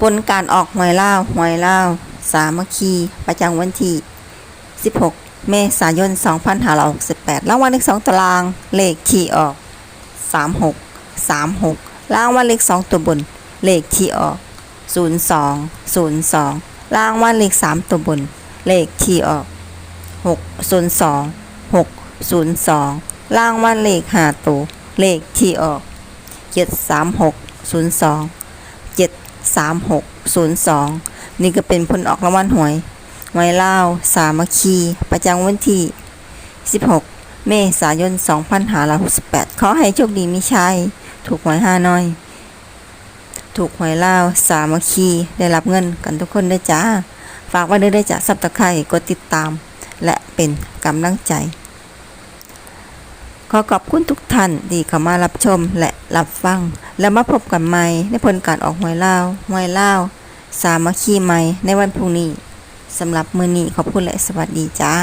ผลการออกหวยเล่าหวยเล่าสามัคคี ประจำวันที่ 16 เมษายน 2568รางวัลเลข2ตารางเลขที่ออก 36 36รางวัลเลข2ตัวบน เลขที่ออก 02 02รางวัลเลข3ตัวบน เลขที่ออก 602 602รางวัลเลข5ตัว เลขที่ออก 736 02 3602 นี่ก็เป็นผลออกรางวัลหวยหวยลาสามัคคี ประจำวันที่ 16 เมษายน 2568 ขอให้โชคดีมีชัย ถูกหวยห้าน้อย ถูกหวยเลาสามัคคี ได้รับเงินกันทุกคนด้วยจ้า ฝากไว้ด้วยได้จ้ะซับตะไคร่กดติดตาม และเป็นกำลังใจ ขอขอบคุณทุกท่านที่เข้ามารับชมและรับฟัง แล้วมาพบกันใหม่ในผลการออกหวยล่าวหวยล่าสามัคคีใหม่ในวันพรุ่งนี้สำหรับมือนี้ขอบคุณและสวัสดีจ้า